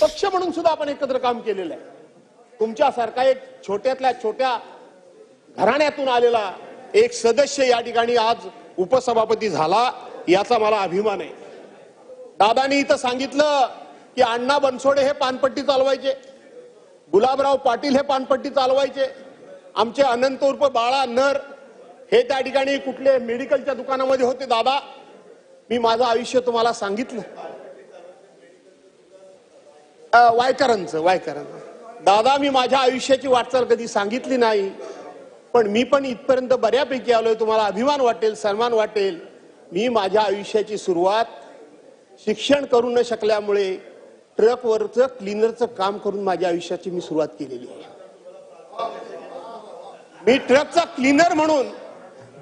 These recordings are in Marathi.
पक्ष म्हणून सुद्धा आपण एकत्र काम केलेलं आहे. तुमच्यासारखा एक छोट्यातल्या छोट्या घराण्यातून आलेला एक सदस्य या ठिकाणी आज उपसभापती झाला याचा मला अभिमान आहे. दादानी इथं सांगितलं की अण्णा बनसोडे हे पानपट्टी चालवायचे गुलाबराव पाटील हे पानपट्टी चालवायचे आमचे अनंत उर्फ बाळा नर हे त्या ठिकाणी कुठले मेडिकलच्या दुकानामध्ये होते. दादा मी माझं आयुष्य तुम्हाला सांगितलं. वायकरांचं वायकरांचं. दादा मी माझ्या आयुष्याची वाटचाल कधी सांगितली नाही पण मी पण इथपर्यंत बऱ्यापैकी आलोय. तुम्हाला अभिमान वाटेल सन्मान वाटेल. मी माझ्या आयुष्याची सुरुवात शिक्षण करू न शकल्यामुळे ट्रकवरचं क्लिनरचं काम करून माझ्या आयुष्याची मी सुरुवात केलेली आहे. मी ट्रकचा क्लीनर म्हणून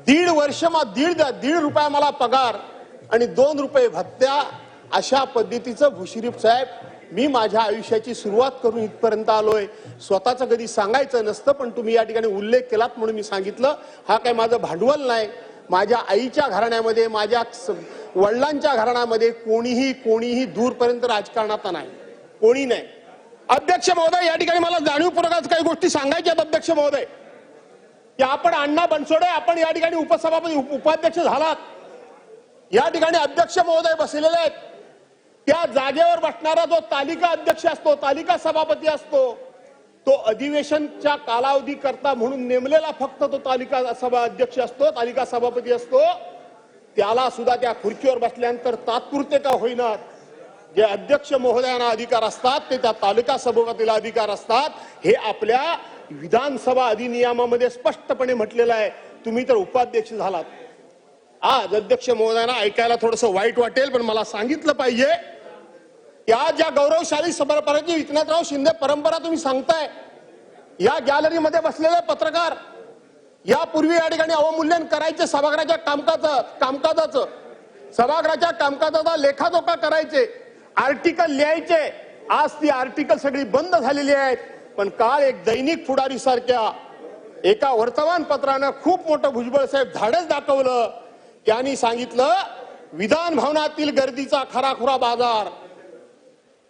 दीड वर्ष मा- दीड दीड रुपया मला पगार आणि दोन रुपये भत्त्या अशा पद्धतीचं भुशरीफ साहेब मी माझ्या आयुष्याची सुरुवात करून इथपर्यंत आलोय. स्वतःचं कधी सांगायचं नसतं पण तुम्ही या ठिकाणी उल्लेख केलात म्हणून मी सांगितलं. हा काय माझं भांडवल नाही. माझ्या आईच्या घराण्यामध्ये माझ्या वडिलांच्या घराण्यामध्ये कोणीही कोणीही दूरपर्यंत राजकारणात नाही. कोणी नाही. अध्यक्ष महोदय या ठिकाणी मला जाणीवपूर्वक काही गोष्टी सांगायच्या आहेत अध्यक्ष महोदय. की आपण अण्णा बनसोडे आपण या ठिकाणी उपसभापती उपाध्यक्ष झालात. या ठिकाणी अध्यक्ष महोदय बसलेले आहेत. त्या जागेवर बसणारा जो तालिका अध्यक्ष असतो तालिका सभापती असतो तो अधिवेशनच्या कालावधी करता म्हणून नेमलेला फक्त तो तालिका सभा अध्यक्ष असतो तालिका सभापती असतो त्याला सुद्धा त्या खुर्चीवर बसल्यानंतर तात्पुरते का होईना जे अध्यक्ष महोदयांना अधिकार असतात ते त्या तालुका सभापतीला अधिकार असतात हे आपल्या विधानसभा अधिनियमामध्ये स्पष्टपणे म्हटलेलं आहे. तुम्ही तर उपाध्यक्ष झालात. आज अध्यक्ष महोदयांना ऐकायला थोडस वाईट वाटेल पण मला सांगितलं पाहिजे या ज्या गौरवशाली परंपराची विकनाथराव शिंदे परंपरा तुम्ही सांगताय या गॅलरीमध्ये बसलेले पत्रकार यापूर्वी या ठिकाणी अवमूल्यन करायचे सभागृहाच्या कामकाज कामकाजाचं सभागृहाच्या कामकाजाचा लेखाजोखा करायचे आर्टिकल लिहायचे. आज ती आर्टिकल सगळी बंद झालेली आहेत. पण काल एक दैनिक फुडारी सारख्या एका वर्तमानपत्रानं खूप मोठं भुजबळ साहेब धाडस दाखवलं. त्यांनी सांगितलं विधान भवनातील गर्दीचा खराखुरा बाजार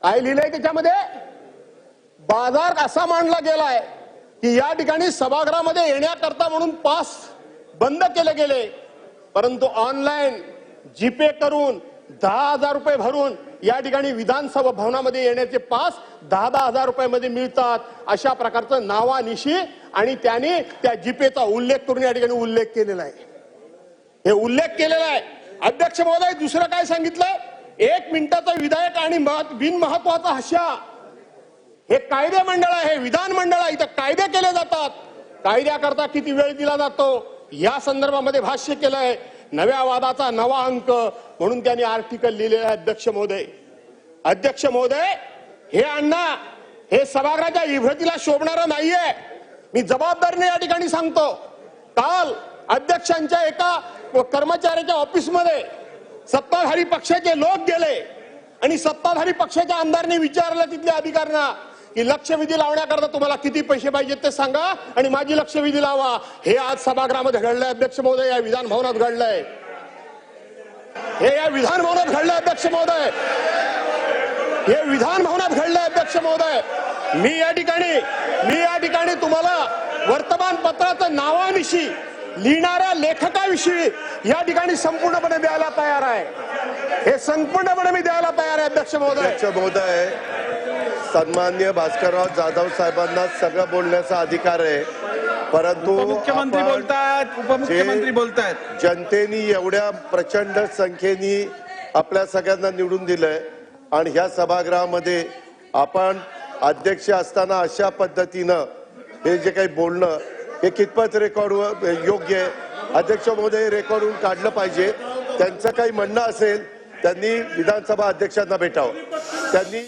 काय लिहिलंय त्याच्यामध्ये? बाजार असा मांडला गेलाय? की या ठिकाणी सभागृहामध्ये येण्याकरता म्हणून पास बंद केले गेले. परंतु ऑनलाईन जीपे करून दहा हजार रुपये भरून या ठिकाणी विधानसभा भवनामध्ये येण्याचे पास दहा दहा हजार रुपयामध्ये मिळतात अशा प्रकारचं नावानिशी आणि त्याने त्या जीपेचा उल्लेख करून या ठिकाणी उल्लेख केलेला आहे. हे उल्लेख केलेला आहे. अध्यक्ष महोदय दुसरं काय सांगितलं एक मिनिटाचा विधायक आणि महत्- बिनमहत्वाचा हशा हे कायदे मंडळ आहे विधान मंडळ आहे इथं कायदे केले जातात. कायद्याकरता किती वेळ दिला जातो? या संदर्भामध्ये भाष्य केलंय नव्या वादाचा नवा अंक म्हणून त्यांनी आर्टिकल लिहिलेलं आहे अध्यक्ष महोदय. अध्यक्ष महोदय हे अण्णा हे सभागृहाच्या इभ्रतीला शोभणारं नाहीये. मी जबाबदारीने या ठिकाणी सांगतो काल अध्यक्षांच्या एका कर्मचाऱ्याच्या ऑफिसमध्ये सत्ताधारी पक्षाचे लोक गेले आणि सत्ताधारी पक्षाच्या आमदारने विचारलं तिथल्या अधिकाऱ्यांना की लक्षवेधी लावण्याकरता तुम्हाला किती पैसे पाहिजेत ते सांगा आणि माझी लक्षवेधी लावा. हे आज सभागृहामध्ये घडलंय अध्यक्ष महोदय या विधान भवनात घडलंय. हे या विधान भवनात घडलंय अध्यक्ष महोदय. हे विधान भवनात घडलंय अध्यक्ष महोदय. मी या ठिकाणी मी या ठिकाणी तुम्हाला वर्तमानपत्राचं नावानिशी लिहिणाऱ्या लेखकाविषयी या ठिकाणी संपूर्णपणे द्यायला तयार आहे. हे संपूर्णपणे मी द्यायला तयार आहे अध्यक्ष महोदय. अध्यक्ष महोदय सन्मान्य भास्करराव जाधव साहेबांना सगळं बोलण्याचा अधिकार आहे. परंतु उपमुख्यमंत्री आपण बोलतायत उपमुख्यमंत्री जे बोलतायत. जनतेनी एवढ्या प्रचंड संख्येनी आपल्या सगळ्यांना निवडून दिलंय आणि ह्या सभागृहामध्ये आपण अध्यक्ष असताना अशा पद्धतीनं हे जे काही बोलणं हे कितपत रेकॉर्ड योग्य आहे. अध्यक्ष महोदय रेकॉर्डवरून काढलं पाहिजे. त्यांचं काही म्हणणं असेल त्यांनी विधानसभा अध्यक्षांना भेटावं. त्यांनी